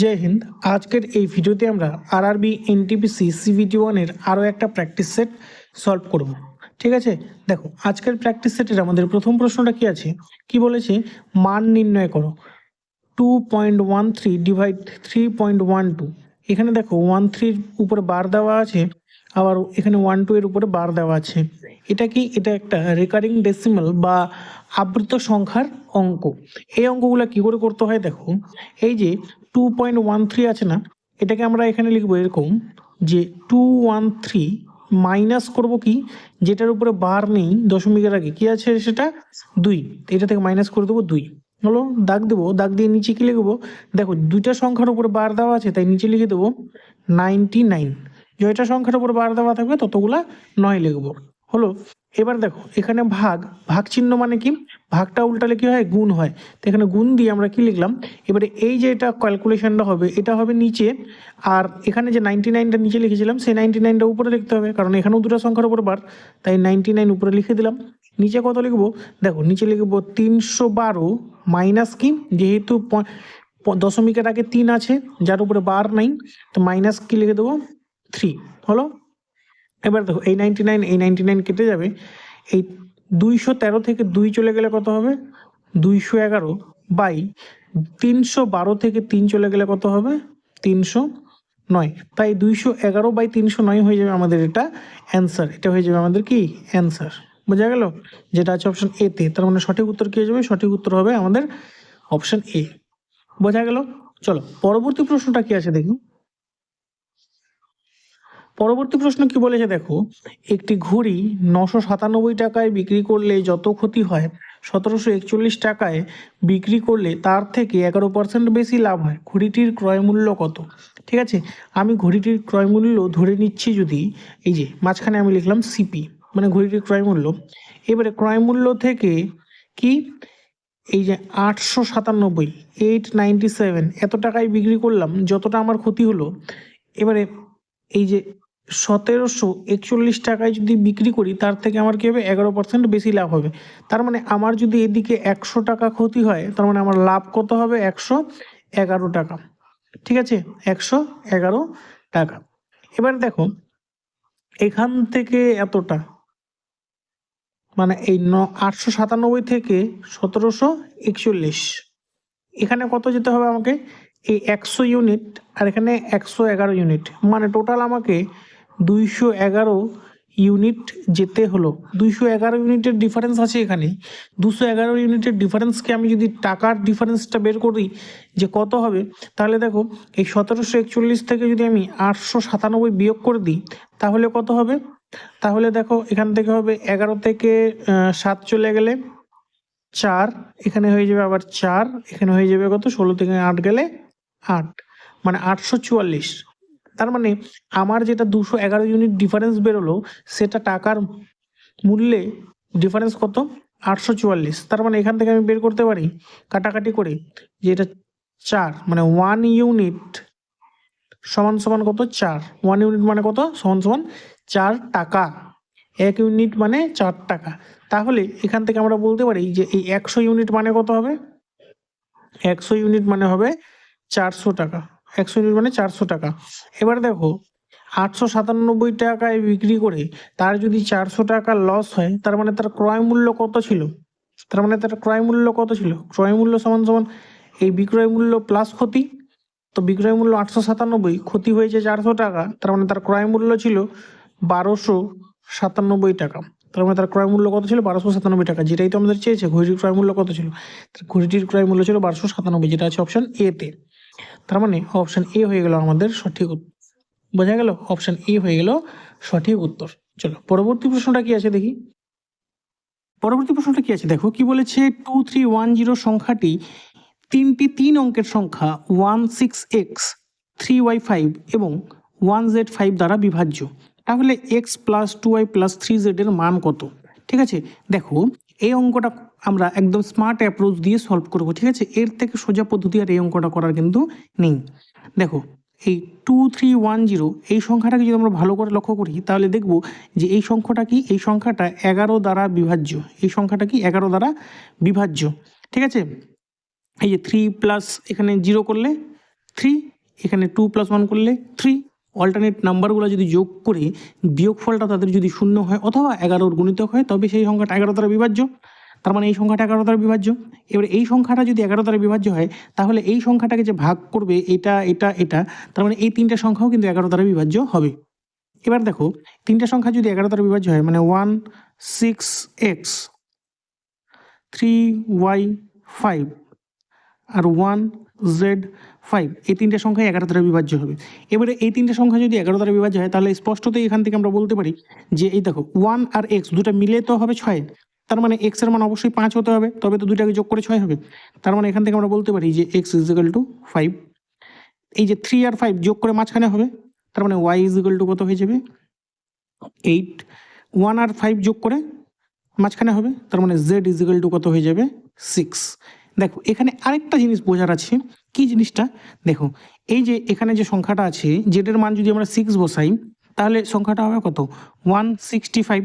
জয় হিন্দ। আজকের এই ভিডিওতে আমরা আরআরবি এনটিপিসি সিভিটি ওয়ানের আরও একটা প্র্যাকটিস সেট সলভ করব। ঠিক আছে? দেখো, আজকের প্র্যাকটিস সেটের আমাদের প্রথম প্রশ্নটা কি আছে? কি বলেছে? মান নির্ণয় করো। Two point one three divide three point one two এখানে দেখো ওয়ান থ্রির উপরে বার দেওয়া আছে, আবার এখানে ওয়ান টু এর উপরে বার দেওয়া আছে। এটা কি? এটা একটা রেকারিং ডেসিমাল বা আবৃত সংখ্যার অঙ্ক। এই অঙ্কগুলো কি করে করতে হয় দেখো? এই যে টু পয়েন্ট ওয়ান থ্রি আছে না, এটাকে আমরা এখানে লিখব এরকম যে টু ওয়ান থ্রি মাইনাস করব কি, যেটার উপরে বার নেই দশমিকের আগে। কি আছে সেটা? দুই। এটা থেকে মাইনাস করে দেবো দুই। হলো? দাগ দেবো। দাগ দিয়ে নিচে কি লিখব? দেখো, দুইটা সংখ্যার উপরে বার দেওয়া আছে, তাই নিচে লিখে দেবো নাইনটি নাইন জয়টা সংখ্যার উপর বার দেওয়া থাকবে, ততগুলা নয় লিখব। হলো? এবার দেখো, এখানে ভাগ ভাগ চিহ্ন মানে কি? ভাগটা উল্টালে কি হয়? গুণ হয়। তো এখানে গুণ দিয়ে আমরা কি লিখলাম? এবারে এই যে এটা ক্যালকুলেশনটা হবে, এটা হবে নিচে। আর এখানে যে নাইনটি নাইনটা নিচে লিখেছিলাম, সেই নাইনটি নাইনটা উপরে লিখতে হবে। কারণ এখানেও দুটো সংখ্যার উপর বার, তাই নাইনটি নাইন উপরে লিখে দিলাম। নিচে কত লিখব? দেখো, নিচে লিখব তিনশো বারো মাইনাস কি? যেহেতু দশমিকের আগে তিন আছে, যার উপরে বার নাই, তো মাইনাস কি লিখে দেবো? থ্রি হলো? এবার দেখো, এই নাইনটি নাইন এই নাইনটি নাইন কেটে যাবে। এই দুইশো তেরো থেকে দুই চলে গেলে কত হবে? দুইশো এগারো বাই তিনশো বারো থেকে তিন চলে গেলে কত হবে? তিনশো নয়। তাই দুইশো এগারো বাই তিনশো নয় হয়ে যাবে আমাদের এটা অ্যান্সার এটা হয়ে যাবে আমাদের কি? অ্যান্সার বোঝা গেল? যেটা আছে অপশন এতে তার মানে সঠিক উত্তর কী হয়ে যাবে? সঠিক উত্তর হবে আমাদের অপশন এ বোঝা গেল? চলো, পরবর্তী প্রশ্নটা কি আছে দেখি। পরবর্তী প্রশ্ন কি বলেছে দেখো, একটি ঘড়ি নশো সাতানব্বই টাকায় বিক্রি করলে যত ক্ষতি হয়, সতেরোশো একচল্লিশ টাকায় বিক্রি করলে তার থেকে এগারো পার্সেন্ট বেশি লাভ হয়। ঘড়িটির ক্রয় মূল্য কত? ঠিক আছে, আমি ঘড়িটির ক্রয় মূল্য ধরে নিচ্ছি যদি, এই যে মাঝখানে আমি লিখলাম সিপি মানে ঘড়িটির ক্রয় মূল্য। এবারে ক্রয় মূল্য থেকে কি? এই যে আটশো সাতানব্বই এইট নাইনটি সেভেন এত টাকায় বিক্রি করলাম, যতটা আমার ক্ষতি হলো। এবারে এই যে সতেরোশো একচল্লিশ টাকায় যদি বিক্রি করি, তার থেকে আমার কী হবে? এগারো পার্সেন্ট বেশি লাভ হবে। তার মানে আমার যদি এদিকে একশো টাকা ক্ষতি হয়, তার মানে আমার লাভ কত হবে? একশো এগারো টাকা। ঠিক আছে? একশো এগারো টাকা। এবার দেখো, এখান থেকে এতটা? মানে এই ন, আটশো সাতানব্বই থেকে সতেরোশো একচল্লিশ। এখানে কত যেতে হবে আমাকে? এই একশো ইউনিট আর এখানে একশো এগারো ইউনিট মানে টোটাল আমাকে দুইশো এগারো ইউনিট যেতে হলো। দুইশো এগারো ইউনিটের ডিফারেন্স আছে এখানে দুশো এগারো ইউনিটের ডিফারেন্সকে আমি যদি টাকার ডিফারেন্সটা বের করি যে কত হবে, তাহলে দেখো এই সতেরোশো একচল্লিশ থেকে যদি আমি আটশো সাতানব্বই বিয়োগ করে দিই, তাহলে কত হবে? তাহলে দেখো এখান থেকে হবে এগারো থেকে সাত চলে গেলে চার, এখানে হয়ে যাবে আবার চার, এখানে হয়ে যাবে কত? ষোলো থেকে আট গেলে আট। মানে আটশো চুয়াল্লিশ। তার মানে আমার যেটা দুশো এগারো ইউনিট ডিফারেন্স বেরোলো, সেটা টাকার মূল্যে ডিফারেন্স কত? আটশো চুয়াল্লিশ। তার মানে এখান থেকে আমি বের করতে পারি কাটাকাটি করে যে এটা চার মানে ওয়ান ইউনিট সমান সমান কত? চার। ওয়ান ইউনিট মানে কত? সমান সমান চার টাকা। এক ইউনিট মানে চার টাকা। তাহলে এখান থেকে আমরা বলতে পারি যে এই একশো ইউনিট মানে কত হবে? একশো ইউনিট মানে হবে চারশো টাকা। একশো ইউনিট মানে চারশো টাকা। এবার দেখো, আটশো সাতানব্বই টাকায় বিক্রি করে তার যদি চারশো টাকা লস হয়, তার মানে তার ক্রয় মূল্য কত ছিল? তার মানে তার ক্রয় মূল্য কত ছিল? ক্রয় মূল্য সমান সমান এই বিক্রয় মূল্য প্লাস ক্ষতি। তো বিক্রয় মূল্য আটশো সাতানব্বই, ক্ষতি হয়েছে চারশো টাকা, তার মানে তার ক্রয় মূল্য ছিল বারোশো সাতানব্বই টাকা। তার মানে তার ক্রয় মূল্য কত ছিল? বারোশো সাতানব্বই টাকা, যেটাই তো আমাদের চেয়েছে ঘড়িটির ক্রয় মূল্য কত ছিল? ঘড়িটির ক্রয় মূল্য ছিল বারোশো সাতানব্বই, যেটা আছে অপশন এ তে। তার মানে অপশান এ হয়ে গেল আমাদের সঠিক বোঝা গেল অপশান এ হয়ে গেল সঠিক উত্তর। চলো, পরবর্তী প্রশ্নটা কি আছে দেখি? পরবর্তী প্রশ্নটা কি আছে? দেখো, কি বলেছে? টু থ্রি ওয়ান জিরো সংখ্যাটি তিনটি তিন অঙ্কের সংখ্যা one six X three Y five এবং ওয়ান জেড ফাইভ দ্বারা বিভাজ্য। তাহলে X plus two Y plus three জেডের মান কত? ঠিক আছে? দেখো এই অঙ্কটা আমরা একদম স্মার্ট অ্যাপ্রোচ দিয়ে সলভ করব, ঠিক আছে? এর থেকে সোজা পদ্ধতি আর এই অঙ্কটা করার কিন্তু নেই। দেখো, এই টু থ্রি ওয়ান জিরো এই সংখ্যাটাকে যদি আমরা ভালো করে লক্ষ্য করি, তাহলে দেখব যে এই সংখ্যাটা কি? এই সংখ্যাটা এগারো দ্বারা বিভাজ্য। এই সংখ্যাটা কি? এগারো দ্বারা বিভাজ্য। ঠিক আছে? এই যে থ্রি প্লাস এখানে জিরো করলে থ্রি এখানে টু প্লাস ওয়ান করলে থ্রি অল্টারনেট নাম্বারগুলো যদি যোগ করে, বিয়োগফলটা তাদের যদি শূন্য হয় অথবা এগারোর গুণিতক হয়, তবে সেই সংখ্যাটা এগারো দ্বারা বিভাজ্য। তার মানে এই সংখ্যাটা এগারো দ্বারা বিভাজ্য। এবার এই সংখ্যাটা যদি এগারো দ্বারা বিভাজ্য হয়, তাহলে এই সংখ্যাটাকে যে ভাগ করবে, এটা এটা এটা, তার মানে এই তিনটা সংখ্যাও কিন্তু এগারো দ্বারা বিভাজ্য হবে। এবার দেখো, তিনটা সংখ্যা যদি এগারো দ্বারা বিভাজ্য হয় মানে one six X three Y five আর ওয়ান জেড ফাইভ, এই তিনটে সংখ্যা এগারো দ্বারা বিভাজ্য হবে। এবারে এই তিনটে সংখ্যা যদি এগারো দ্বারা বিভাজ্য হয়, তাহলে স্পষ্টতই এখান থেকে আমরা বলতে পারি যে, এই দেখো, ওয়ান আর এক্স দুটো মিলে তো হবে ছয়। তার মানে এক্সের মান অবশ্যই পাঁচ হতে হবে, তবে তো দুটাকে যোগ করে ছয় হবে। তার মানে এখান থেকে আমরা বলতে পারি যে, X is equal to five. এই যে থ্রি আর ফাইভ যোগ করে মাঝখানে হবে, তার মানে ওয়াই ইজ ইকাল টু কত হয়ে যাবে? এইট। ওয়ান আর ফাইভ যোগ করে মাঝখানে হবে, তার মানে জেড ইজ ইকাল টু কত হয়ে যাবে? সিক্স। দেখো, এখানে আরেকটা জিনিস বোঝার আছে। কি জিনিসটা? দেখো, এই যে এখানে যে সংখ্যাটা আছে জেডের মান যদি আমরা সিক্স বসাই, তাহলে সংখ্যাটা হবে কত? ওয়ান সিক্সটি ফাইভ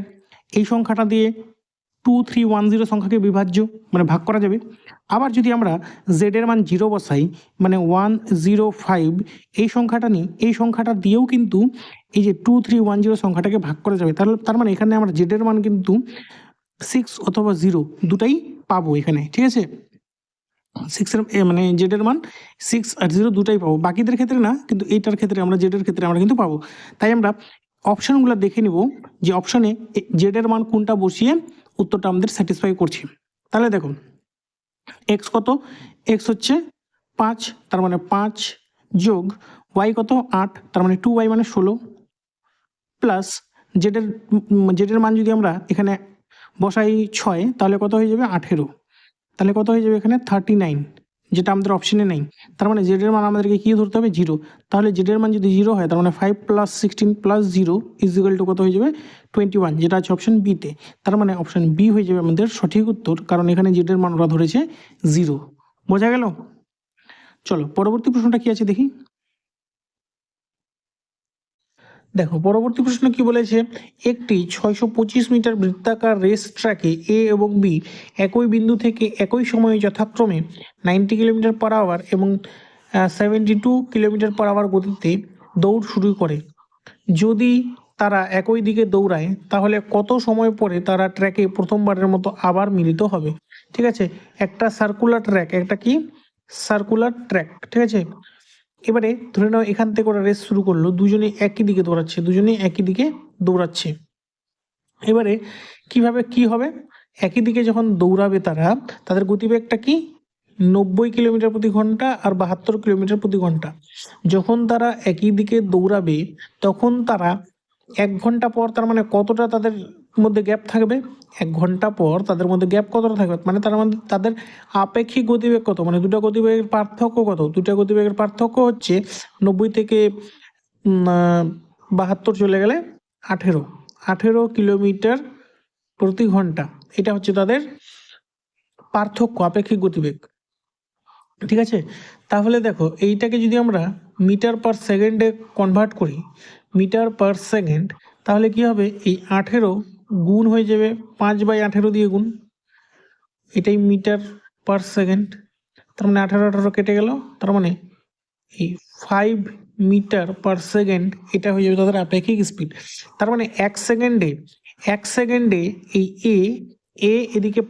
এই সংখ্যাটা দিয়ে টু থ্রি ওয়ান জিরো সংখ্যাকে বিভাজ্য মানে ভাগ করা যাবে। আবার যদি আমরা জেডের মান জিরো বসাই মানে ওয়ান জিরো ফাইভ এই সংখ্যাটা নিই এই সংখ্যাটা দিয়েও কিন্তু এই যে টু থ্রি ওয়ান জিরো সংখ্যাটাকে ভাগ করা যাবে। তাহলে, তার মানে এখানে আমরা জেডের মান কিন্তু সিক্স অথবা জিরো দুটাই পাবো এখানে, ঠিক আছে? সিক্সের মানে জেডের মান সিক্স আর জিরো দুটাই পাবো। বাকিদের ক্ষেত্রে না, কিন্তু এইটার ক্ষেত্রে আমরা জেডের ক্ষেত্রে আমরা কিন্তু পাবো। তাই আমরা অপশানগুলো দেখে নিব যে অপশানে জেডের মান কোনটা বসিয়ে উত্তরটা আমাদের স্যাটিসফাই করছে। তাহলে দেখুন এক্স কত? এক্স হচ্ছে পাঁচ, তার মানে পাঁচ যোগ ওয়াই কত? আট, তার মানে টু ওয়াই মানে ষোলো। প্লাস জেডের জেডের মান যদি আমরা এখানে বসাই ছয়, তাহলে কত হয়ে যাবে? আঠেরো। তাহলে কত হয়ে যাবে এখানে? থার্টি নাইন যেটা আমাদের অপশনে নেই। তার মানে জেডের মান আমাদেরকে কী ধরতে হবে? জিরো তাহলে জেডের মান যদি জিরো হয়, তার মানে five plus sixteen plus zero is equal to কত হয়ে যাবে? টোয়েন্টি ওয়ান যেটা আছে অপশন বিতে তার মানে অপশন বি হয়ে যাবে আমাদের সঠিক উত্তর, কারণ এখানে জেডের মান ওরা ধরেছে জিরো বোঝা গেল? চলো, পরবর্তী প্রশ্নটা কী আছে দেখি। দেখো, পরবর্তী প্রশ্ন কি বলেছে? একটি ছয়শো পঁচিশ মিটার বৃত্তাকার রেস ট্র্যাকে এ এবং বি একই বিন্দু থেকে একই সময়ে যথাক্রমে নাইনটি কিলোমিটার পার আওয়ার এবং seventy two kilometre per hour গতিতে দৌড় শুরু করে। যদি তারা একই দিকে দৌড়ায়, তাহলে কত সময় পরে তারা ট্র্যাকে প্রথমবারের মতো আবার মিলিত হবে? ঠিক আছে? একটা সার্কুলার ট্র্যাক একটা কি? সার্কুলার ট্র্যাক ঠিক আছে? এবারে ধরে নাও এখান থেকে ওরা রেস শুরু করল। দুজনে একই দিকে দৌড়াচ্ছে দুজনেই একই দিকে দৌড়াচ্ছে। এবারে কীভাবে কি হবে? একই দিকে যখন দৌড়াবে তারা, তাদের গতিবেগটা কি? নব্বই কিলোমিটার প্রতি ঘণ্টা আর বাহাত্তর কিলোমিটার প্রতি ঘণ্টা। যখন তারা একই দিকে দৌড়াবে, তখন তারা এক ঘণ্টা পর তার মানে কতটা তাদের মধ্যে গ্যাপ থাকবে। এক ঘণ্টা পর তাদের মধ্যে গ্যাপ কতটা থাকবে? মানে তার মধ্যে তাদের আপেক্ষিক গতিবেগ কত? মানে দুটো গতিবেগের পার্থক্য কত? দুটো গতিবেগের পার্থক্য হচ্ছে নব্বই থেকে বাহাত্তর চলে গেলে আঠেরো। আঠেরো কিলোমিটার প্রতি ঘণ্টা। এটা হচ্ছে তাদের পার্থক্য, আপেক্ষিক গতিবেগ। ঠিক আছে? তাহলে দেখো, এইটাকে যদি আমরা মিটার পার সেকেন্ডে কনভার্ট করি, মিটার পার সেকেন্ড, তাহলে কি হবে? এই আঠেরো গুণ হয়ে যাবে পাঁচ বাই আঠেরো দিয়ে গুণ। এটাই মিটার পার সেকেন্ড। তার মানে আঠারো আঠারো কেটে গেল। তার মানে এই ফাইভ মিটার পার সেকেন্ড এটা হয়ে যাবে তাদের আপেক্ষিক স্পিড তার মানে এক সেকেন্ডে এক সেকেন্ডে এই এ এ এদিকে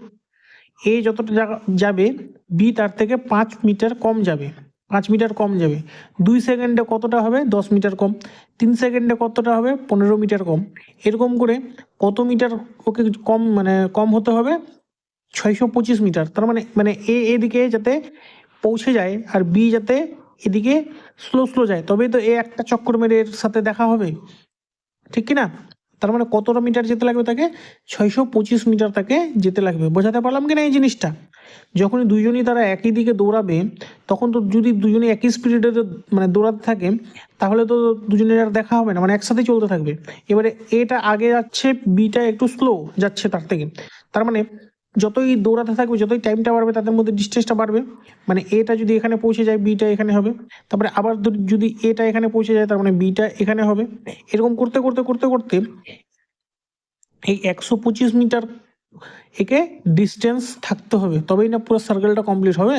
এ যতটা যাবে বি তার থেকে পাঁচ মিটার কম যাবে। পাঁচ মিটার কম যাবে। দুই সেকেন্ডে কতটা হবে? দশ মিটার কম। তিন সেকেন্ডে কতটা হবে? পনেরো মিটার কম। এরকম করে কত মিটার ওকে কম মানে কম হতে হবে? ছয়শো পঁচিশ মিটার। তার মানে মানে এ এদিকে যাতে পৌঁছে যায় আর বি যাতে এদিকে স্লো স্লো যায়। তবেই তো এ একটা চক্কর মেরে এর সাথে দেখা হবে। ঠিক কি না তার মানে কতটা মিটার যেতে লাগবে তাকে? ছয়শো পঁচিশ মিটার তাকে যেতে লাগবে। বোঝাতে পারলাম কি না এই জিনিসটা? যখনই দুজনই তারা একই দিকে দৌড়াবে, তখন তো যদি দুজনে একই স্পিডে মানে দৌড়াতে থাকে, তাহলে তো দুজনের আর দেখা হবে না মানে একসাথে চলতে থাকবে। এবারে এটা আগে যাচ্ছে বিটা একটু স্লো যাচ্ছে তার থেকে। তার মানে যতই দৌড়াতে থাকবে, যতই টাইমটা বাড়বে, তাদের মধ্যে ডিস্টেন্সটা বাড়বে। মানে এটা যদি এখানে পৌঁছে যায় বিটা এখানে হবে। তারপরে আবার যদি- এটা এখানে পৌঁছে যায়, তার মানে বিটা এখানে হবে। এরকম করতে করতে করতে করতে এই একশো পঁচিশ মিটার একে ডিস্টেন্স থাকতে হবে, তবেই না পুরো সার্কেলটা কমপ্লিট হবে।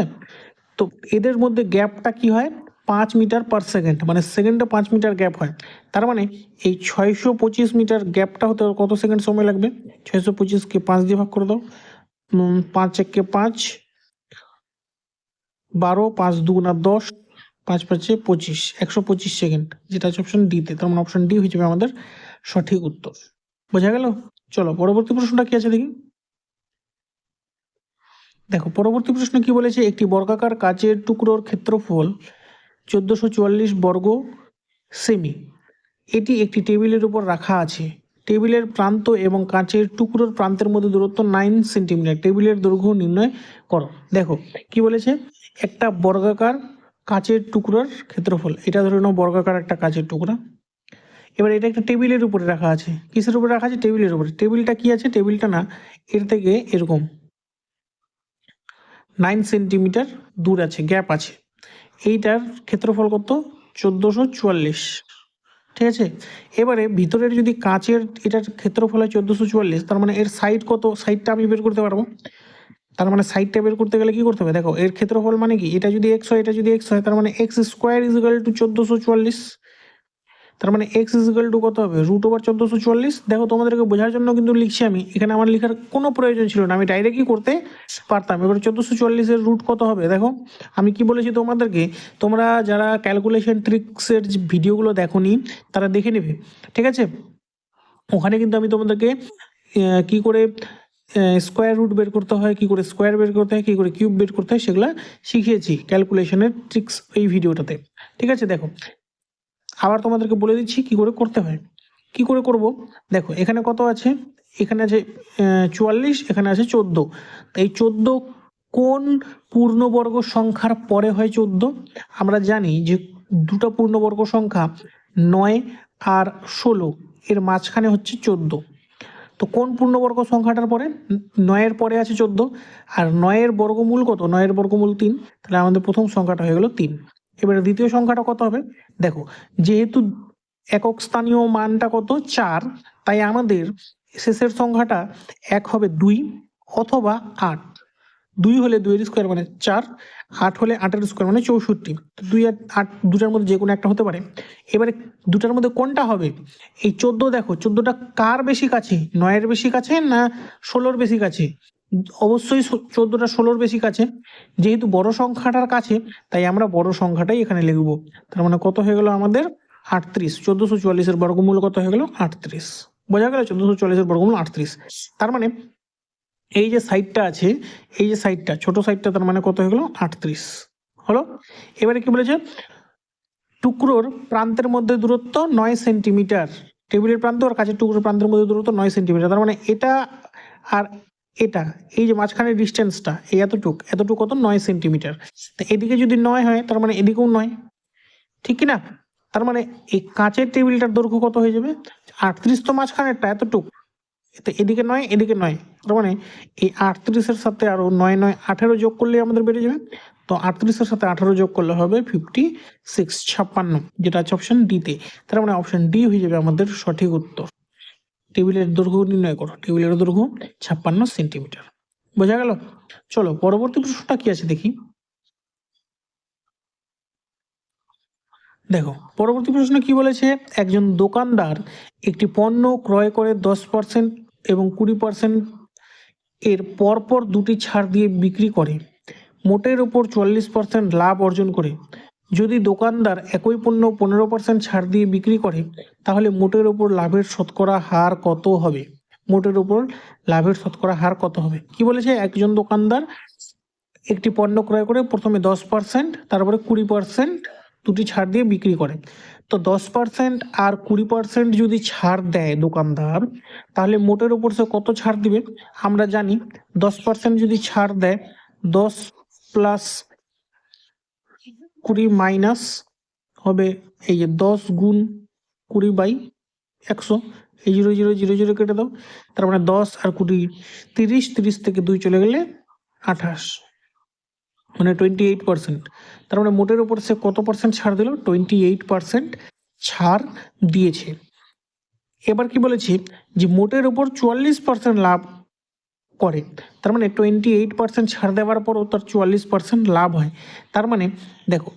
তো এদের মধ্যে গ্যাপটা কি হয়? পাঁচ মিটার পার সেকেন্ড মানে সেকেন্ডে পাঁচ মিটার গ্যাপ হয়। তার মানে এই ছয়শো পঁচিশ মিটার গ্যাপটা হতে কত সেকেন্ড সময় লাগবে? ছয়শো পঁচিশকে পাঁচ দিয়ে ভাগ করে দাও। পাঁচ এককে পাঁচ, বারো, পাঁচ দুগুণা দশ, পাঁচ পাঁচে পঁচিশ, একশো পঁচিশ সেকেন্ড যেটা আছে অপশন ডিতে তার মানে অপশন ডি হয়ে যাবে আমাদের সঠিক উত্তর। বোঝা গেল? চলো, পরবর্তী প্রশ্নটা কি আছে দেখি? দেখো, পরবর্তী প্রশ্ন কি বলেছে? একটি বর্গাকার কাচের টুকরোর ক্ষেত্রফল চোদ্দোশো চুয়াল্লিশ বর্গ সেমি। এটি একটি টেবিলের উপর রাখা আছে। টেবিলের প্রান্ত এবং কাঁচের টুকরোর প্রান্তের মধ্যে দূরত্ব নাইন সেন্টিমিটার। টেবিলের দৈর্ঘ্য নির্ণয় করো। দেখো, কি বলেছে? একটা বর্গাকার কাঁচের টুকরোর ক্ষেত্রফল। এটা ধরে নাও, বর্গাকার একটা কাঁচের টুকরা। এবার এটা একটা টেবিলের উপরে রাখা আছে। কিসের উপরে রাখা আছে? টেবিলের উপরে। টেবিলটা কি আছে? টেবিলটা না, এর থেকে এরকম। নাইন সেন্টিমিটার দূর আছে, গ্যাপ আছে। এইটার ক্ষেত্রফল কত? চোদ্দোশো চুয়াল্লিশ। ঠিক আছে? এবারে ভিতরের যদি কাঁচের এটার ক্ষেত্রফল হয় চোদ্দোশো চুয়াল্লিশ, তার মানে এর সাইড কত? সাইডটা আমি বের করতে পারব? তার মানে সাইডটা বের করতে গেলে কি করতে হবে? দেখো, এর ক্ষেত্রফল মানে কি? এটা যদি এক্স হয়, এটা যদি এক্স হয়, তার মানে এক্স স্কোয়ার ইজিক্যাল টু চোদ্দোশো চুয়াল্লিশ। তার মানে এক্স ইজিক্যাল টু কত হবে? রুট ওভার চোদ্দোশো চল্লিশ দেখো তোমাদেরকে বোঝার জন্য কিন্তু লিখছি আমি। এখানে আমার লেখার কোনো প্রয়োজন ছিল না। আমি ডাইরেক্টই করতে পারতাম। এবার চোদ্দোশো চল্লিশের রুট কত হবে? দেখো, আমি কি বলেছি তোমাদেরকে? তোমরা যারা ক্যালকুলেশন ট্রিক্সের ভিডিওগুলো দেখোনি, তারা দেখে নেবে। ঠিক আছে? ওখানে কিন্তু আমি তোমাদেরকে কি করে স্কোয়ার রুট বের করতে হয়, কি করে স্কোয়ার বের করতে হয়, কী করে কিউব বের করতে হয়, সেগুলো শিখিয়েছি ক্যালকুলেশনের ট্রিক্স এই ভিডিওটাতে। ঠিক আছে? দেখো আবার তোমাদেরকে বলে দিচ্ছি, কি করে করতে হয়? কি করে করব? দেখো, এখানে কত আছে? এখানে আছে চুয়াল্লিশ, এখানে আছে চোদ্দ। এই চোদ্দ কোন পূর্ণবর্গ সংখ্যার পরে হয় চোদ্দ? আমরা জানি যে দুটো পূর্ণবর্গ সংখ্যা নয় আর ষোলো। এর মাঝখানে হচ্ছে চোদ্দ। তো কোন পূর্ণবর্গ সংখ্যাটার পরে? নয়ের পরে আছে চোদ্দ। আর নয়ের বর্গমূল কত? নয়ের বর্গমূল তিন। তাহলে আমাদের প্রথম সংখ্যাটা হয়ে গেল তিন। এবারে দ্বিতীয় সংখ্যাটা কত হবে? দেখো, যেহেতু একক স্থানীয় মানটা কত? চার। তাই আমাদের শেষের সংখ্যাটা এক হবে দুই অথবা আট। দুই হলে দুইয়ের স্কোয়ার মানে চার, আট হলে আটের স্কোয়ার মানে চৌষট্টি। দুই আর আট দুটার মধ্যে যে কোনো একটা হতে পারে। এবারে দুটার মধ্যে কোনটা হবে? এই চোদ্দ দেখো, চোদ্দোটা কার বেশি কাছে? নয়ের বেশি কাছে না ষোলোর বেশি কাছে? অবশ্যই চোদ্দোটা ষোলোর বেশি কাছে। যেহেতু বড় সংখ্যাটার কাছে, তাই আমরা বড় সংখ্যাটাই এখানে লিখব। তার মানে কত হয়ে গেল আমাদের আটত্রিশ। চোদ্দোশো চুয়াল্লিশের বর্গমূল কত হয়ে গেল? আটত্রিশ। বোঝা গেল চোদ্দোশো চুয়াল্লিশের বর্গমূল আটত্রিশ। তার মানে এই যে সাইডটা আছে, এই যে সাইডটা, ছোট সাইডটা তার মানে কত হয়ে গেল? আটত্রিশ। হলো? এবারে কি বলেছে? টুকরোর প্রান্তের মধ্যে দূরত্ব নয় সেন্টিমিটার। টেবিলের প্রান্ত আর কাছের টুকরোর প্রান্তের মধ্যে দূরত্ব নয় সেন্টিমিটার। তার মানে এটা আর এটা, এই যে মাঝখানের ডিস্টেন্সটা এই এতটুক এতটুক কত নয় সেন্টিমিটার তা এদিকে যদি নয় হয়, তার মানে এদিকেও নয়। ঠিক কি না তার মানে এই কাঁচের টেবিলটার দৈর্ঘ্য কত হয়ে যাবে? আটত্রিশ তো মাঝখানেরটা, এতটুক। তো এদিকে নয় এদিকে নয়। তার মানে এই আটত্রিশের সাথে আরও নয় নয়, আঠেরো যোগ করলে আমাদের বেড়ে যাবে। তো আটত্রিশের সাথে আঠারো যোগ করলে হবে ফিফটি সিক্স ছাপ্পান্ন, যেটা আছে অপশন ডিতে তার মানে অপশন ডি হয়ে যাবে আমাদের সঠিক উত্তর। টেবিলের দৈর্ঘ্য নির্ণয় করো। টেবিলের দৈর্ঘ্য ছাপ্পান্ন সেন্টিমিটার। বোঝা গেল? চলো, পরবর্তী প্রশ্নটা কি আছে দেখি। দেখো, পরবর্তী প্রশ্ন কি বলেছে? একজন দোকানদার একটি পণ্য ক্রয় করে দশ পার্সেন্ট এবং কুড়ি পার্সেন্ট এর পরপর দুটি ছাড় দিয়ে বিক্রি করে। মোটের ওপর চল্লিশ পার্সেন্ট লাভ অর্জন করে। যদি দোকানদার একই পণ্য পনেরো পার্সেন্ট ছাড় দিয়ে বিক্রি করে, তাহলে মোটের ওপর লাভের শতকরা হার কত হবে? মোটের ওপর লাভের শতকরা হার কত হবে? কি বলেছে? একজন দোকানদার একটি পণ্য ক্রয় করে প্রথমে দশ পার্সেন্ট তারপরে কুড়ি পার্সেন্ট দুটি ছাড় দিয়ে বিক্রি করে। তো দশ পার্সেন্ট আর কুড়ি পার্সেন্ট যদি ছাড় দেয় দোকানদার, তাহলে মোটের ওপর সে কত ছাড় দিবে? আমরা জানি দশ পার্সেন্ট যদি ছাড় দেয়, দশ প্লাস কুড়ি মাইনাস হবে এই যে দশ গুণ কুড়ি বাই একশো। এই জিরো জিরো জিরো জিরো কেটে দাও। তার মানে দশ আর কুড়ি তিরিশ তিরিশ থেকে দুই চলে গেলে আঠাশ। মানে টোয়েন্টি এইট পার্সেন্ট তার মানে মোটের উপর সে কত পার্সেন্ট ছাড় দিল? টোয়েন্টি এইট পার্সেন্ট ছাড় দিয়েছে। এবার কি বলেছি? যে মোটের উপর চুয়াল্লিশ পার্সেন্ট লাভ করে। তার মানে টোয়েন্টি এইট পার্সেন্ট ছাড় দেওয়ার পরও তার চুয়াল্লিশ পার্সেন্ট লাভ হয়। তার মানে দেখো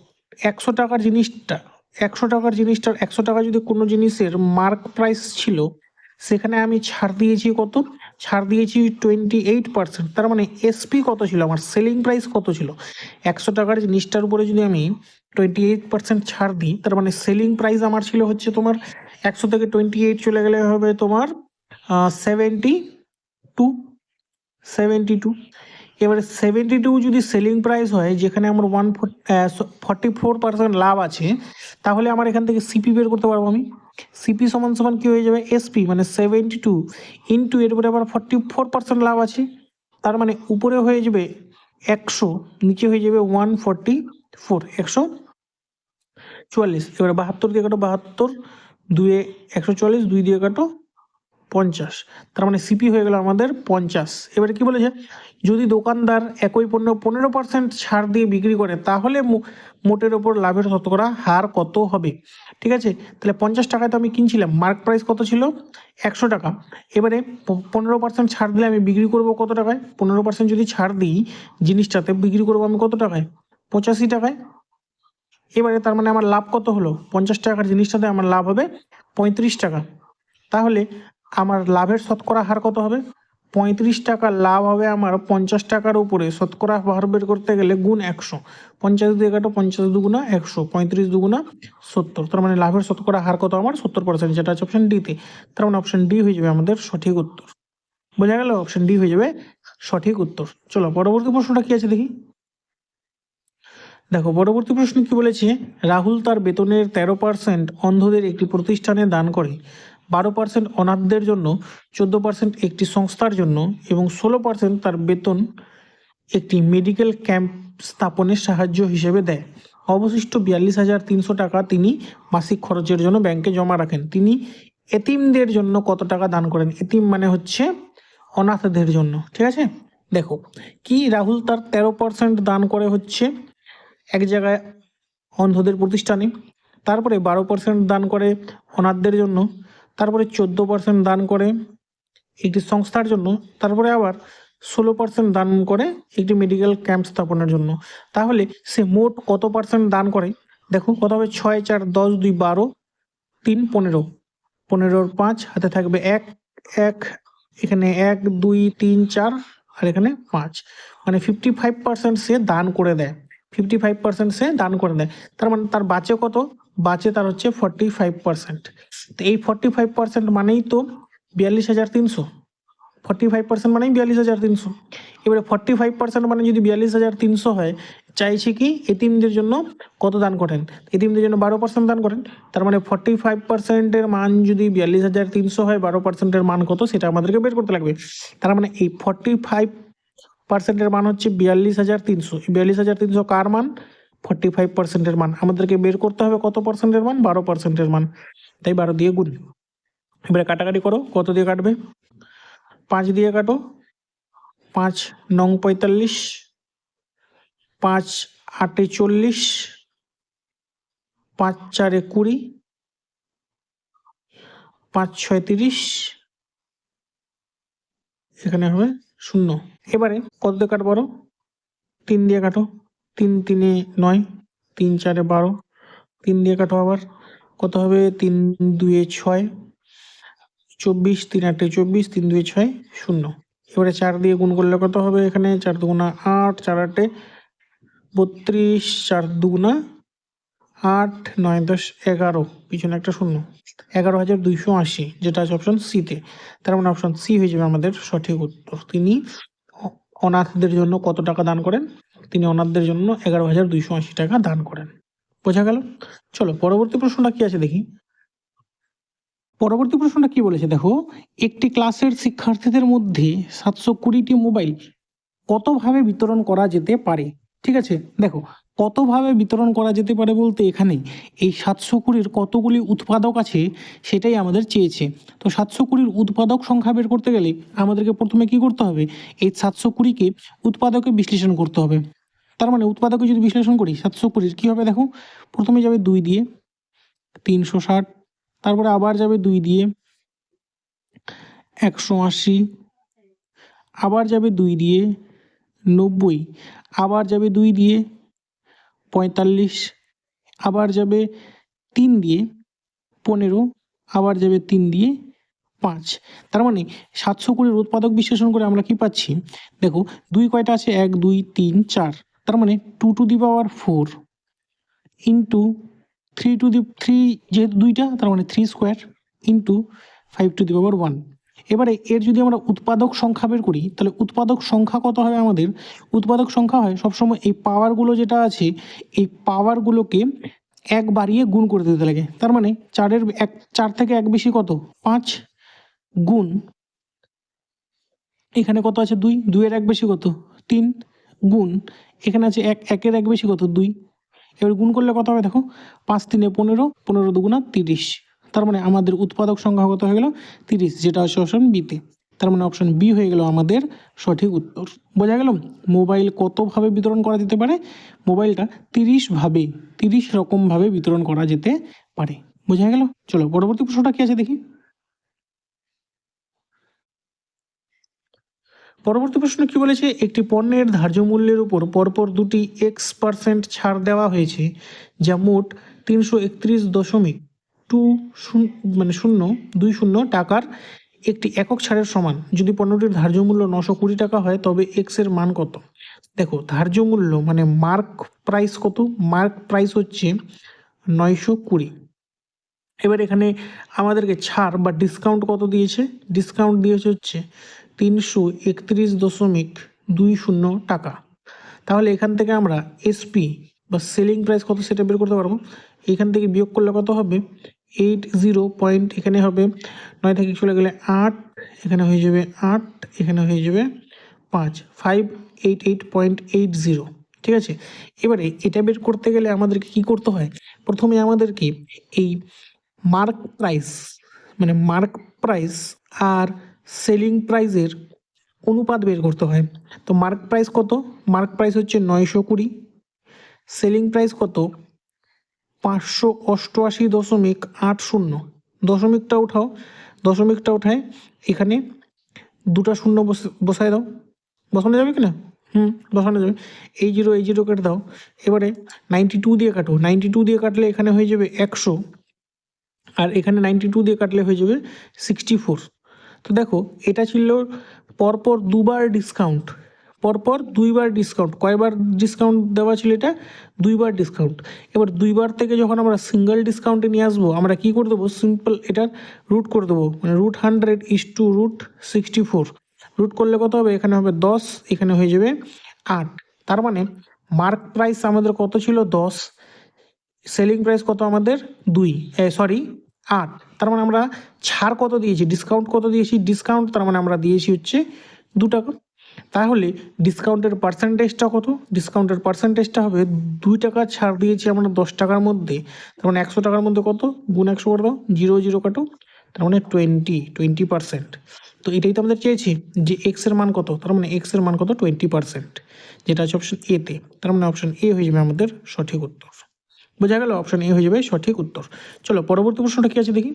একশো টাকার জিনিসটা, একশো টাকার জিনিসটার, একশো টাকা যদি কোনো জিনিসের মার্ক প্রাইস ছিল, সেখানে আমি ছাড় দিয়েছি কত? ছাড় দিয়েছি টোয়েন্টি এইট পার্সেন্ট তার মানে এসপি কত ছিল? আমার সেলিং প্রাইস কত ছিল? একশো টাকার জিনিসটার উপরে যদি আমি টোয়েন্টি এইট পার্সেন্ট ছাড় দিই, তার মানে সেলিং প্রাইস আমার ছিল হচ্ছে তোমার একশো থেকে টোয়েন্টি এইট চলে গেলে হবে তোমার সেভেন্টি টু সেভেন্টি টু এবারে সেভেন্টি টু যদি সেলিং প্রাইস হয়, যেখানে আমার ওয়ান ফর্টি ফোর পার্সেন্ট লাভ আছে, তাহলে আমার এখান থেকে সিপি বের করতে পারব আমি। সিপি সমান সমান কী হয়ে যাবে? এসপি মানে সেভেন্টি টু ইন্টু এর উপরে আবার ফর্টি ফোর পার্সেন্ট লাভ আছে। তার মানে উপরে হয়ে যাবে একশো, নিচে হয়ে যাবে ওয়ান ফর্টি ফোর একশো চুয়াল্লিশ। এবারে বাহাত্তর দিয়ে কাটো বাহাত্তর, দুয়ে একশো চুয়াল্লিশ, দুই দিয়ে কাটো পঞ্চাশ। তার মানে সিপি হয়ে গেল আমাদের পঞ্চাশ। এবারে কি বলেছে? যদি দোকানদার একই পণ্য পনেরো পার্সেন্ট ছাড় দিয়ে বিক্রি করে, তাহলে মোটের ওপর লাভের শতকরা হার কত হবে? ঠিক আছে? তাহলে পঞ্চাশ টাকায় তো আমি কিনছিলাম। মার্ক প্রাইস কত ছিল? একশো টাকা। এবারে পনেরো পার্সেন্ট ছাড় দিলে আমি বিক্রি করব কত টাকায়? পনেরো পার্সেন্ট যদি ছাড় দিই, জিনিসটাতে বিক্রি করব আমি কত টাকায়? পঁচাশি টাকায়। এবারে তার মানে আমার লাভ কত হলো? পঞ্চাশ টাকার জিনিসটাতে আমার লাভ হবে পঁয়ত্রিশ টাকা। তাহলে আমার লাভের শতকরা হার কত হবে? পঁয়ত্রিশ টাকা লাভ হবে আমার পঞ্চাশ টাকার উপরে। শতকরা হার বের করতে গেলে গুণ একশো। পঞ্চাশ দিয়ে কাটো পঞ্চাশ দুগুণা একশো। পঁয়ত্রিশ দুগুণা সত্তর। তার মানে লাভের শতকরা হার কত আমার? সত্তর পার্সেন্ট যেটা আছে অপশন ডিতে তার মানে অপশন ডি হয়ে যাবে আমাদের সঠিক উত্তর। বোঝা গেল? অপশন ডি হয়ে যাবে সঠিক উত্তর। চলো, পরবর্তী প্রশ্নটা কি আছে দেখি? দেখো, পরবর্তী প্রশ্ন কি বলেছে? রাহুল তার বেতনের তেরো পার্সেন্ট অন্ধদের একটি প্রতিষ্ঠানে দান করে। বারো পার্সেন্ট অনাথদের জন্য, চোদ্দ পার্সেন্ট একটি সংস্থার জন্য এবং ষোলো পার্সেন্ট তার বেতন একটি মেডিকেল ক্যাম্প স্থাপনের সাহায্য হিসেবে দেয়। অবশিষ্ট বিয়াল্লিশ হাজার তিনশো টাকা তিনি মাসিক খরচের জন্য ব্যাংকে জমা রাখেন। তিনি এতিমদের জন্য কত টাকা দান করেন? এতিম মানে হচ্ছে অনাথদের জন্য, ঠিক আছে? দেখো, কি রাহুল তার তেরো পার্সেন্ট দান করে হচ্ছে এক জায়গায় অন্ধদের প্রতিষ্ঠানে, তারপরে বারো পার্সেন্ট দান করে অনাথদের জন্য তারপরে চোদ্দ পার্সেন্ট দান করে একটি সংস্থার জন্য, তারপরে আবার ষোলো পার্সেন্ট দান করে একটি মেডিকেল ক্যাম্প স্থাপনের জন্য। তাহলে সে মোট কত পার্সেন্ট দান করে? দেখো, কত হবে? ছয়, চার, দশ, দুই, বারো, তিন, পনেরো। পনেরোর পাঁচ, হাতে থাকবে এক এক, এখানে এক, দুই, তিন, চার, আর এখানে পাঁচ। মানে ফিফটি ফাইভ পার্সেন্ট সে দান করে দেয়। ফিফটি ফাইভ পার্সেন্ট সে দান করে দেয়। তার মানে তার বাঁচে কত? বাঁচে তার হচ্ছে ফর্টি ফাইভ পার্সেন্ট তো এই ফর্টি ফাইভ পার্সেন্ট মানেই তো বিয়াল্লিশ হাজার তিনশো। ফর্টি ফাইভ পার্সেন্ট মানেই বিয়াল্লিশ হাজার তিনশো। এবারে ফর্টি ফাইভ পার্সেন্ট মানে যদি বিয়াল্লিশ হাজার তিনশো হয়, চাইছে কি এতিমদের জন্য কত দান করেন? এতিমদের জন্য বারো পার্সেন্ট দান করেন। তার মানে ফর্টি ফাইভ পার্সেন্টের মান যদি বিয়াল্লিশ হাজার তিনশো হয়, বারো পার্সেন্টের মান কত সেটা আমাদেরকে বের করতে লাগবে। তার মানে এই ফর্টি ফাইভ পার্সেন্টের মান হচ্ছে বিয়াল্লিশ হাজার তিনশো। বিয়াল্লিশ হাজার তিনশো কার মান? ফর্টি ফাইভ পার্সেন্টের মান। আমাদেরকে বের করতে হবে কত পার্সেন্টের মান? বারো পার্সেন্টের মান। তাই বারো দিয়ে গুণ। এবারে কাটাকাটি করো। কত দিয়ে কাটবে? পাঁচ দিয়ে কাটো। পাঁচ নং পঁয়তাল্লিশ। পাঁচ আটে চল্লিশ। পাঁচ চারে কুড়ি। পাঁচ ছয় তিরিশ। এখানে হবে শূন্য। এবারে কত দিয়ে কাটবো? তিন দিয়ে কাটো। তিন তিনে নয়, তিন চারে বারো, তিন দিয়ে কাটো আবার, কত হবে? তিন দুয়ে ছয়, চব্বিশ, তিন আটে চব্বিশ, তিন দুয়ে ছয়, শূন্য। এবারে চার দিয়ে গুণ করলে কত হবে এখানে? চার দুগুণা আট, চার আটে বত্রিশ, চার দুগুণা আট, নয় দশ এগারো, পিছনে একটা শূন্য। এগারো হাজার দুইশো আশি, যেটা আছে অপশন সিতে তার মানে অপশন সি হয়ে যাবে আমাদের সঠিক উত্তর। তিনি অনাথদের জন্য কত টাকা দান করেন? তিনি অনাথদের জন্য এগারো হাজার দুইশো আশি টাকা দান করেন। বোঝা গেল? চলো, পরবর্তী প্রশ্নটা কি আছে দেখি। পরবর্তী প্রশ্নটা কি বলেছে? দেখো, একটি ক্লাসের শিক্ষার্থীদের মধ্যে সাতশো কুড়িটি মোবাইল কতভাবে বিতরণ করা যেতে পারে? ঠিক আছে? দেখো, কতভাবে বিতরণ করা যেতে পারে বলতে এখানে এই সাতশো কুড়ির কতগুলি উৎপাদক আছে সেটাই আমাদের চেয়েছে। তো সাতশো কুড়ির উৎপাদক সংখ্যা বের করতে গেলে আমাদেরকে প্রথমে কি করতে হবে? এই সাতশো কুড়িকে উৎপাদকে বিশ্লেষণ করতে হবে। তার মানে উৎপাদকে যদি বিশ্লেষণ করি, সাতশো কুড়ির কী হবে দেখো? প্রথমে যাবে দুই দিয়ে তিনশো ষাট, তারপরে আবার যাবে দুই দিয়ে একশো আশি, আবার যাবে দুই দিয়ে নব্বই, আবার যাবে দুই দিয়ে পঁয়তাল্লিশ, আবার যাবে তিন দিয়ে পনেরো, আবার যাবে তিন দিয়ে পাঁচ। তার মানে সাতশো কুড়ির উৎপাদক বিশ্লেষণ করে আমরা কি পাচ্ছি? দেখো, দুই কয়টা আছে? এক, দুই, তিন, চার। তার মানে two to the power four into three to the three যেহেতু দুইটা, তার মানে three square into five to the power one এবারে এর যদি আমরা উৎপাদক সংখ্যা বের করি, তাহলে উৎপাদক সংখ্যা কত হবে আমাদের? উৎপাদক সংখ্যা হয় সবসময় এই পাওয়ারগুলো যেটা আছে, এই পাওয়ারগুলোকে এক বাড়িয়ে গুণ করে দিতে লাগে। তার মানে চারের এক, চার থেকে এক বেশি কত? পাঁচ গুণ। এখানে কত আছে? দুই। দুইয়ের এক বেশি কত? তিন। গুণ। এখানে আছে এক, একের এক বেশি কত? দুই। এবার গুণ করলে কত হবে দেখো? পাঁচ তিনে পনেরো পনেরো দুগুণা তিরিশ। তার মানে আমাদের উৎপাদক সংখ্যা কত হয়ে গেল? তিরিশ, যেটা হচ্ছে অপশন বিতে তার মানে অপশন বি হয়ে গেল আমাদের সঠিক উত্তর। বোঝা গেল? মোবাইল কতভাবে বিতরণ করা যেতে পারে? মোবাইলটা তিরিশভাবে, তিরিশ রকমভাবে বিতরণ করা যেতে পারে। বোঝা গেল? চলো, পরবর্তী প্রশ্নটা কি আছে দেখি। পরবর্তী প্রশ্ন কি বলেছে? একটি পণ্যের ধার্য মূল্যের উপর পরপর দুটি এক্স পার্সেন্ট ছাড় দেওয়া হয়েছে, যা মোট তিনশো একত্রিশ দশমিক টু মানে শূন্য, দুই শূন্য টাকার একটি একক ছাড়ের সমান। যদি পণ্যটির ধার্য মূল্য নশো কুড়ি টাকা হয়, তবে এক্সের মান কত? দেখো, ধার্য মূল্য মানে মার্ক প্রাইস কত? মার্ক প্রাইস হচ্ছে নয়শো কুড়ি। এবার এখানে আমাদেরকে ছাড় বা ডিসকাউন্ট কত দিয়েছে? ডিসকাউন্ট দিয়েছে হচ্ছে তিনশো একত্রিশ দশমিক দুই শূন্য টাকা। তাহলে এখান থেকে আমরা এসপি বা সেলিং প্রাইস কত সেটা বের করতে পারব? এখান থেকে বিয়োগ করলে কত হবে? এইট জিরো পয়েন্ট এখানে হবে নয় থেকে চলে গেলে আট, এখানে হয়ে যাবে আট, এখানে হয়ে যাবে পাঁচ। Five eight eight point eight zero ঠিক আছে? এবারে এটা বের করতে গেলে আমাদেরকে কি করতে হয়? প্রথমে আমাদেরকে এই মার্ক প্রাইস মানে মার্ক প্রাইস আর সেলিং প্রাইসের অনুপাত বের করতে হয়। তো মার্ক প্রাইস কত? মার্ক প্রাইস হচ্ছে নয়শো কুড়ি। সেলিং প্রাইস কত? পাঁচশো অষ্টআশি দশমিক আট শূন্য। দশমিকটা উঠাও। দশমিকটা উঠায় এখানে দুটা শূন্য বসে- বসায় দাও। বসানো যাবে কি না হুম, বসানো যাবে। এই জিরো এই জিরো কেটে দাও। এবারে নাইনটি টু দিয়ে কাটো। নাইনটি টু দিয়ে কাটলে এখানে হয়ে যাবে একশো। আর এখানে নাইনটি টু দিয়ে কাটলে হয়ে যাবে সিক্সটি ফোর। তো দেখো, এটা ছিল পরপর দুবার ডিসকাউন্ট পরপর দুইবার ডিসকাউন্ট কয়বার ডিসকাউন্ট দেওয়া ছিল এটা? দুইবার ডিসকাউন্ট এবার দুইবার থেকে যখন আমরা সিঙ্গেল ডিসকাউন্টে নিয়ে আসব, আমরা কি করে দেবো? সিম্পল এটার রুট করে দেবো। মানে root hundred is two root sixty four root করলে কত হবে? এখানে হবে দশ, এখানে হয়ে যাবে আট। তার মানে মার্ক প্রাইস আমাদের কত ছিল? দশ। সেলিং প্রাইস কত আমাদের? দুই। সরি আট। তার মানে আমরা ছাড় কত দিয়েছি? ডিসকাউন্ট কত দিয়েছি? ডিসকাউন্ট তার মানে আমরা দিয়েছি হচ্ছে দু টাকা। তাহলে ডিসকাউন্টের পার্সেন্টেজটা কত? ডিসকাউন্টের পার্সেন্টেজটা হবে দুই টাকা ছাড় দিয়েছি আমরা দশ টাকার মধ্যে। তার মানে একশো টাকার মধ্যে কত? গুণ একশো করে দাও, জিরো জিরো কাটো। তার মানে টোয়েন্টি টোয়েন্টি পার্সেন্ট তো এটাই তো আমাদের চেয়েছি যে এক্সের মান কত? তার মানে এক্সের মান কত? টোয়েন্টি পার্সেন্ট যেটা আছে অপশন এতে তার মানে অপশন এ হয়ে যাবে আমাদের সঠিক উত্তর। বোঝা গেল অপশন এ হয়ে যাবে সঠিক উত্তর। চলো, পরবর্তী প্রশ্নটা কি আছে দেখি?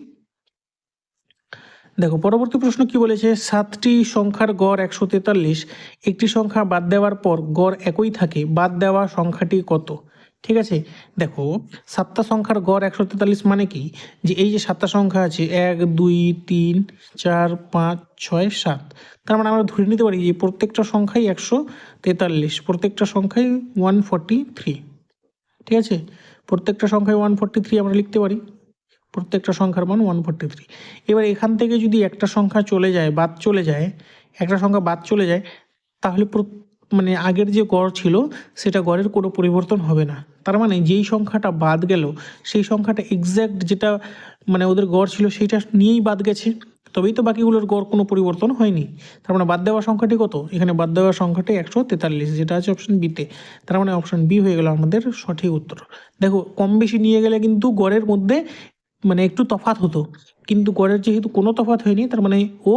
দেখো, পরবর্তী প্রশ্ন কি বলেছে? সাতটি সংখ্যার গড় একশো তেতাল্লিশ, একটি সংখ্যা বাদ দেওয়ার পর গড় একই থাকে, বাদ দেওয়া সংখ্যাটি কত? ঠিক আছে? দেখো, সাতটা সংখ্যার গড় একশো তেতাল্লিশ মানে কি? যে এই যে সাতটা সংখ্যা আছে, এক, দুই, তিন, চার, পাঁচ, ছয়, সাত, তার মানে আমরা ধরে নিতে পারি যে প্রত্যেকটা সংখ্যাই একশো তেতাল্লিশ, প্রত্যেকটা সংখ্যাই ওয়ান থ্রি ঠিক আছে? প্রত্যেকটা সংখ্যায় ওয়ান ফোরটি থ্রি আমরা লিখতে পারি। প্রত্যেকটা সংখ্যার মান ওয়ান ফোরটি থ্রি এবার এখান থেকে যদি একটা সংখ্যা চলে যায়, বাদ চলে যায়, একটা সংখ্যা বাদ চলে যায়, তাহলে মানে আগের যে গড় ছিল, সেটা গড়ের কোনো পরিবর্তন হবে না। তার মানে যেই সংখ্যাটা বাদ গেল, সেই সংখ্যাটা এক্স্যাক্ট যেটা মানে ওদের গড় ছিল, সেইটা নিয়েই বাদ গেছে। তবেই তো বাকিগুলোর গড় কোনো পরিবর্তন হয়নি। তার মানে বাদ দেওয়া সংখ্যাটি কত? এখানে বাদ দেওয়া সংখ্যাটি একশো তেতাল্লিশ, যেটা আছে অপশন বিতে তার মানে অপশন বি হয়ে গেল আমাদের সঠিক উত্তর। দেখো, কম বেশি নিয়ে গেলে কিন্তু গড়ের মধ্যে মানে একটু তফাত হতো। কিন্তু গড়ের যেহেতু কোনো তফাৎ হয়নি, তার মানে ও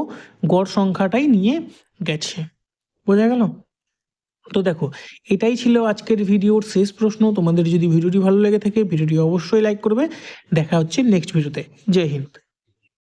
গড় সংখ্যাটাই নিয়ে গেছে। বোঝা গেল? তো দেখো, এটাই ছিল আজকের ভিডিওর শেষ প্রশ্ন। তোমাদের যদি ভিডিওটি ভালো লেগে থাকে, ভিডিওটি অবশ্যই লাইক করবে। দেখা হচ্ছে নেক্সট ভিডিওতে জয় হিন্দ।